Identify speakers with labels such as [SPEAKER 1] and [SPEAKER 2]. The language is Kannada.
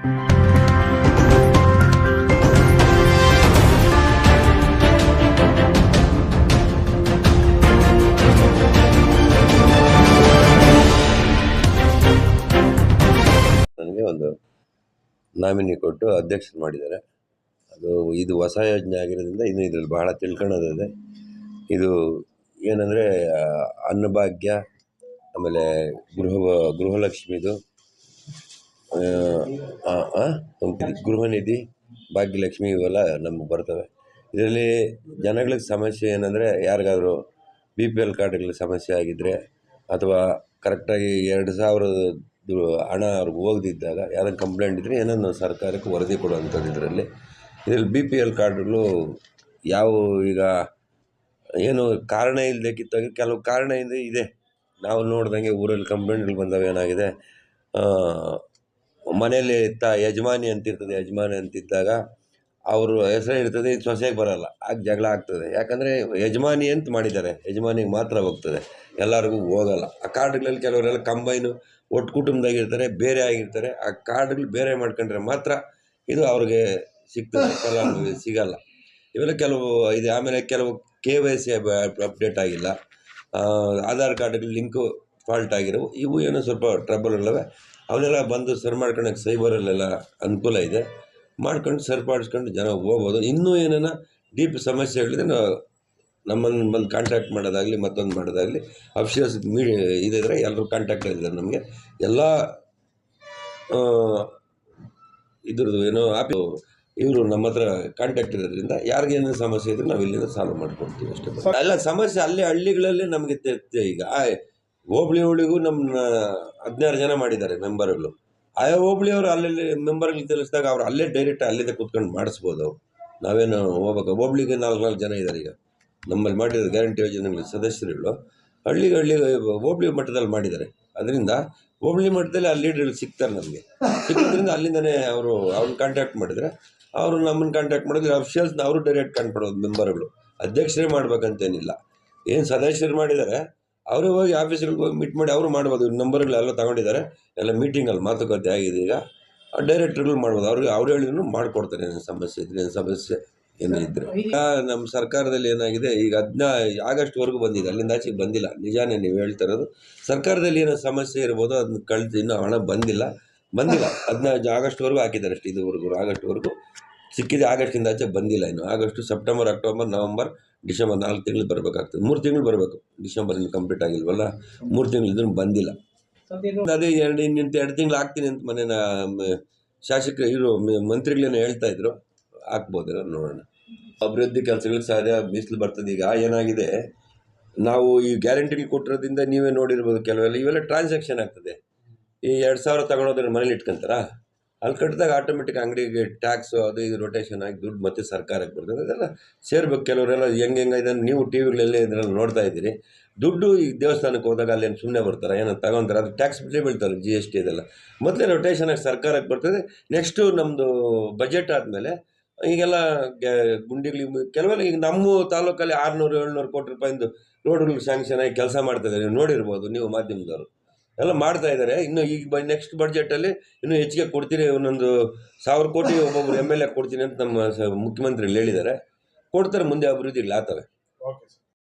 [SPEAKER 1] ನನಗೆ ಒಂದು ನಾಮಿನಿ ಕೊಟ್ಟು ಅಧ್ಯಕ್ಷ ಮಾಡಿದ್ದಾರೆ. ಅದು ಇದು ಹೊಸ ಯೋಜನೆ ಆಗಿರೋದ್ರಿಂದ ಇನ್ನು ಇದ್ರಲ್ಲಿ ಬಹಳ ತಿಳ್ಕೊಳ್ಳೋದಿದೆ. ಇದು ಏನಂದರೆ ಅನ್ನಭಾಗ್ಯ, ಆಮೇಲೆ ಗೃಹ ಗೃಹಲಕ್ಷ್ಮಿದು ಗೃಹನಿಧಿ ಭಾಗ್ಯಲಕ್ಷ್ಮಿ ಇವೆಲ್ಲ ನಮ್ಗೆ ಬರ್ತವೆ. ಇದರಲ್ಲಿ ಜನಗಳಿಗೆ ಸಮಸ್ಯೆ ಏನಂದರೆ ಯಾರಿಗಾದರೂ ಬಿ ಪಿ ಎಲ್ ಕಾರ್ಡ್ಗಳ ಸಮಸ್ಯೆ ಆಗಿದ್ದರೆ ಅಥವಾ ಕರೆಕ್ಟಾಗಿ ಎರಡು ಸಾವಿರದ್ದು ಹಣ ಅವ್ರಿಗೆ ಹೋಗದಿದ್ದಾಗ ಯಾರು ಕಂಪ್ಲೇಂಟ್ ಇದ್ದರೆ ಏನನ್ನು ಸರ್ಕಾರಕ್ಕೆ ವರದಿ ಕೊಡುವಂಥದ್ದು ಇದರಲ್ಲಿ. ಇದರಲ್ಲಿ ಬಿ ಪಿ ಎಲ್ ಕಾರ್ಡ್ಗಳು ಯಾವ ಈಗ ಏನು ಕಾರಣ ಇಲ್ಲದೆ ಕಿತ್ತಾಗ ಕೆಲವು ಕಾರಣ ಇದೆ ಇದೆ. ನಾವು ನೋಡ್ದಂಗೆ ಊರಲ್ಲಿ ಕಂಪ್ಲೇಂಟ್ಗಳು ಬಂದಾವ ಏನಾಗಿದೆ ಮನೇಲಿ ಇತ್ತ ಯಜಮಾನಿ ಅಂತಿರ್ತದೆ, ಯಜಮಾನಿ ಅಂತಿದ್ದಾಗ ಅವರು ಹೆಸರು ಇರ್ತದೆ ಸೊಸೆಗೆ ಬರೋಲ್ಲ. ಆಗ ಜಗಳ ಆಗ್ತದೆ. ಯಾಕಂದರೆ ಯಜಮಾನಿ ಅಂತ ಮಾಡಿದ್ದಾರೆ? ಯಜಮಾನಿಗೆ ಮಾತ್ರ ಹೋಗ್ತದೆ. ಎಲ್ಲರಿಗೂ ಹೋಗಲ್ಲ. ಆ ಕಾರ್ಡ್ಗಳಲ್ಲಿ ಕೆಲವರೆಲ್ಲ ಕಂಬೈನು ಒಟ್ಟು ಕುಟುಂಬದಾಗಿರ್ತಾರೆ, ಬೇರೆ ಆಗಿರ್ತಾರೆ. ಆ ಕಾರ್ಡ್ಗಳು ಬೇರೆ ಮಾಡ್ಕೊಂಡ್ರೆ ಮಾತ್ರ ಇದು ಅವ್ರಿಗೆ ಸಿಗ್ತದೆ. ಕೆಲವು ಸಿಗಲ್ಲ. ಇವೆಲ್ಲ ಕೆಲವು, ಇದೆ ಆಮೇಲೆ ಕೆಲವು ಕೆ ವೈ ಸಿ ಅಪ್ಡೇಟ್ ಆಗಿಲ್ಲ. ಆಧಾರ್ ಕಾರ್ಡ್ಗಳು ಲಿಂಕು ಫಾಲ್ಟ್ ಆಗಿರೋವು. ಇವು ಏನೋ ಸ್ವಲ್ಪ ಟ್ರಬಲ್ ಇಲ್ಲವೆ ಅವನ್ನೆಲ್ಲ ಬಂದು ಸರಿ ಮಾಡ್ಕೊಳಕ್ಕೆ ಸೈಬರಲ್ಲೆಲ್ಲ ಅನುಕೂಲ ಇದೆ. ಮಾಡ್ಕೊಂಡು ಸರಿಪಡಿಸ್ಕೊಂಡು ಜನ ಹೋಗ್ಬೋದು. ಇನ್ನೂ ಏನೇನ ಡೀಪ್ ಸಮಸ್ಯೆಗಳಿದೆ ನಾವು ನಮ್ಮನ್ನು ಬಂದು ಕಾಂಟ್ಯಾಕ್ಟ್ ಮಾಡೋದಾಗಲಿ ಮತ್ತೊಂದು ಮಾಡೋದಾಗಲಿ ಅಫಿಷಿಯಲ್ಸ್ ಮೀಡಿ ಇದಿದ್ರೆ ಎಲ್ಲರೂ ಕಾಂಟ್ಯಾಕ್ಟ್ ಆಗಿದ್ದಾರೆ ನಮಗೆ. ಎಲ್ಲ ಇದ್ರದ್ದು ಏನೋ ಆಪ್ ಇವರು ನಮ್ಮ ಹತ್ರ ಕಾಂಟ್ಯಾಕ್ಟ್ ಇರೋದ್ರಿಂದ ಯಾರಿಗೇನು ಸಮಸ್ಯೆ ಇದ್ರೆ ನಾವು ಇಲ್ಲಿಂದ ಸಾಲ್ವ್ ಮಾಡ್ಕೊಡ್ತೀವಿ ಅಷ್ಟೇ. ಅಲ್ಲ ಸಮಸ್ಯೆ ಅಲ್ಲಿ ಹಳ್ಳಿಗಳಲ್ಲಿ ನಮಗೆ ಈಗ ಹೋಬಳಿ ಹೋಳಿಗೂ ನಮ್ಮ ಹದಿನಾರು ಜನ ಮಾಡಿದ್ದಾರೆ ಮೆಂಬರ್ಗಳು. ಆಯಾ ಹೋಬಳಿಯವರು ಅಲ್ಲಲ್ಲಿ ಮೆಂಬರ್ಗಳು ತಿಳಿಸಿದಾಗ ಅವ್ರು ಅಲ್ಲೇ ಡೈರೆಕ್ಟ್ ಅಲ್ಲಿಂದ ಕೂತ್ಕೊಂಡು ಮಾಡಿಸ್ಬೋದು. ನಾವೇನು ಹೋಗ್ಬೇಕು? ಹೋಬಳಿಗೆ ನಾಲ್ಕು ನಾಲ್ಕು ಜನ ಇದ್ದಾರೆ ಈಗ. ನಮ್ಮಲ್ಲಿ ಮಾಡಿರೋ ಗ್ಯಾರಂಟಿ ಯೋಜನೆಗಳ ಸದಸ್ಯರುಗಳು ಹಳ್ಳಿ ಹಳ್ಳಿ ಹೋಬಳಿ ಮಟ್ಟದಲ್ಲಿ ಮಾಡಿದ್ದಾರೆ. ಅದರಿಂದ ಹೋಬಳಿ ಮಟ್ಟದಲ್ಲಿ ಆ ಲೀಡ್ರುಗಳು ಸಿಗ್ತಾರೆ ನಮಗೆ. ಸಿಕ್ಕೋದ್ರಿಂದ ಅಲ್ಲಿಂದನೇ ಅವರು ಅವ್ರನ್ನ ಕಾಂಟ್ಯಾಕ್ಟ್ ಮಾಡಿದರೆ ಅವರು ನಮ್ಮನ್ನು ಕಾಂಟ್ಯಾಕ್ಟ್ ಮಾಡಿದ್ರೆ ಅಫಿಷಿಯಲ್ಸ್ನ ಅವರು ಡೈರೆಕ್ಟ್ ಕಾಂಟ್ಯಾಕ್ಟ್ ಮಾಡೋದು ಮೆಂಬರ್ಗಳು. ಅಧ್ಯಕ್ಷರೇ ಮಾಡ್ಬೇಕಂತೇನಿಲ್ಲ. ಏನು ಸದಸ್ಯರು ಮಾಡಿದ್ದಾರೆ ಅವರೇ ಹೋಗಿ ಆಫೀಸ್ಗಳಿಗೆ ಹೋಗಿ ಮೀಟ್ ಮಾಡಿ ಅವರು ಮಾಡ್ಬೋದು. ನಂಬರ್ಗಳೆಲ್ಲ ತಗೊಂಡಿದ್ದಾರೆ. ಎಲ್ಲ ಮೀಟಿಂಗಲ್ಲಿ ಮಾತುಕತೆ ಆಗಿದೆ ಈಗ. ಡೈರೆಕ್ಟರ್ಗಳು ಮಾಡ್ಬೋದು. ಅವ್ರಿಗೆ ಅವ್ರು ಹೇಳಿದ್ರು ಮಾಡಿಕೊಡ್ತಾರೆ. ಏನು ಸಮಸ್ಯೆ ಇದ್ರೆ ಏನು ಸಮಸ್ಯೆ ಏನೇ ಇದ್ರೆ. ಈಗ ನಮ್ಮ ಸರ್ಕಾರದಲ್ಲಿ ಏನಾಗಿದೆ ಈಗ ಹದಿನಾ ಆಗಸ್ಟ್ವರೆಗೂ ಬಂದಿದೆ. ಅಲ್ಲಿಂದ ಆಚೆಗೆ ಬಂದಿಲ್ಲ. ನಿಜಾನೇ ನೀವು ಹೇಳ್ತಾ ಇರೋದು. ಸರ್ಕಾರದಲ್ಲಿ ಏನೋ ಸಮಸ್ಯೆ ಇರ್ಬೋದು ಅದನ್ನ ಕಳ್ದು ಇನ್ನೂ ಹಣ ಬಂದಿಲ್ಲ. ಬಂದಿಲ್ಲ. ಹದಿನೈದು ಆಗಸ್ಟ್ವರೆಗೂ ಹಾಕಿದ್ದಾರೆ ಅಷ್ಟು. ಇದುವರೆಗೂ ಆಗಸ್ಟ್ವರೆಗೂ ಸಿಕ್ಕಿದೆ ಆಗಸ್ಟಿಂದ ಆಚೆ ಬಂದಿಲ್ಲ ಇನ್ನು. August, September, October, November, December ನಾಲ್ಕು ತಿಂಗಳು ಬರಬೇಕಾಗ್ತದೆ ಮೂರು ತಿಂಗಳು ಬರಬೇಕು. ಡಿಸೆಂಬರ್ ಇನ್ನು ಕಂಪ್ಲೀಟ್ ಆಗಿಲ್ವಲ್ಲ? ಮೂರು ತಿಂಗಳು ಇದ್ರೂ ಬಂದಿಲ್ಲ. ಅದೇ ಎರಡು ಇನ್ನಿಂತ ಎರಡು ತಿಂಗಳು ಆಗ್ತೀನಿ ಅಂತ ಮನೆ ಶಾಸಕರು, ಇವರು ಮಂತ್ರಿಗಳೇನು ಹೇಳ್ತಾ ಇದ್ರು. ಹಾಕ್ಬೋದು ನೋಡೋಣ. ಅಭಿವೃದ್ಧಿ ಕೆಲಸಗಳಿಗೆ ಸಾಧ್ಯ ಬಿಸಿಲು ಬರ್ತದೆ. ಈಗ ಏನಾಗಿದೆ? ನಾವು ಈ ಗ್ಯಾರಂಟಿಗಳು ಕೊಟ್ಟಿರೋದ್ರಿಂದ ನೀವೇ ನೋಡಿರ್ಬೋದು ಕೆಲವೆಲ್ಲ. ಇವೆಲ್ಲ ಟ್ರಾನ್ಸಾಕ್ಷನ್ ಆಗ್ತದೆ. ಈ ಎರಡು ಸಾವಿರ ತಗೊಳೋದನ್ನ ಮನೇಲಿ ಇಟ್ಕೊಂತಾರ? ಅಲ್ಲಿ ಕಟ್ಟಿದಾಗ ಆಟೋಮೆಟಿಕ್ ಅಂಗಡಿಗೆ ಟ್ಯಾಕ್ಸು ಅದು ಇದು ರೊಟೇಷನ್ ಆಗಿ ದುಡ್ಡು ಮತ್ತೆ ಸರ್ಕಾರಕ್ಕೆ ಬರ್ತದೆ. ಅದೆಲ್ಲ ಸೇರ್ಬೇಕು. ಕೆಲವರೆಲ್ಲ ಹೆಂಗೆ ಹೆಂಗೆ ನೀವು ಟಿ ವಿಗಳಲ್ಲಿ ಇದರಲ್ಲಿ ನೋಡ್ತಾ ಇದ್ದೀರಿ. ದುಡ್ಡು ಈ ದೇವಸ್ಥಾನಕ್ಕೆ ಹೋದಾಗ ಅಲ್ಲೇನು ಸುಮ್ಮನೆ ಬರ್ತಾರೆ? ಏನೋ ತಗೊಂತಾರೆ. ಅದು ಟ್ಯಾಕ್ಸ್ ಬಿಟ್ಟೇ ಬೀಳ್ತಾರೆ ಜಿ ಎಸ್ ಟಿ ಇದೆಲ್ಲ ಮೊದಲೇ ರೊಟೇಷನ್ ಆಗಿ ಸರ್ಕಾರಕ್ಕೆ ಬರ್ತದೆ. ನೆಕ್ಸ್ಟು ನಮ್ಮದು ಬಜೆಟ್ ಆದಮೇಲೆ ಈಗೆಲ್ಲ ಗುಂಡಿಗಳಿಗೆ ಗುಂಡಿಗಳು ಕೆಲವೆಲ್ಲ ಈಗ ನಮ್ಮ ತಾಲೂಕಲ್ಲಿ ಆರುನೂರು, ಏಳ್ನೂರು ಕೋಟಿ ರೂಪಾಯಿಂದು ರೋಡ್ಗಳಿಗೆ ಸ್ಯಾಂಕ್ಷನ್ ಆಗಿ ಕೆಲಸ ಮಾಡ್ತಿದ್ದಾರೆ ನೀವು ನೋಡಿರ್ಬೋದು, ನೀವು ಮಾಧ್ಯಮದವರು. ಎಲ್ಲ ಮಾಡ್ತಾ ಇದ್ದಾರೆ. ಇನ್ನು ಈಗ ಬ ನೆಕ್ಸ್ಟ್ ಬಡ್ಜೆಟಲ್ಲಿ ಇನ್ನೂ ಹೆಚ್ಚಿಗೆ ಕೊಡ್ತೀರಿ, ಒಂದೊಂದು ಸಾವಿರ ಕೋಟಿ ಒಬ್ಬೊಬ್ರು ಎಂ ಎಲ್ ಎ ಕೊಡ್ತೀನಿ ಅಂತ ನಮ್ಮ ಮುಖ್ಯಮಂತ್ರಿಗಳು ಹೇಳಿದ್ದಾರೆ. ಕೊಡ್ತಾರೆ, ಮುಂದೆ ಅಭಿವೃದ್ಧಿಗಳು ಆಗ್ತವೆ
[SPEAKER 2] ಓಕೆ ಸರ್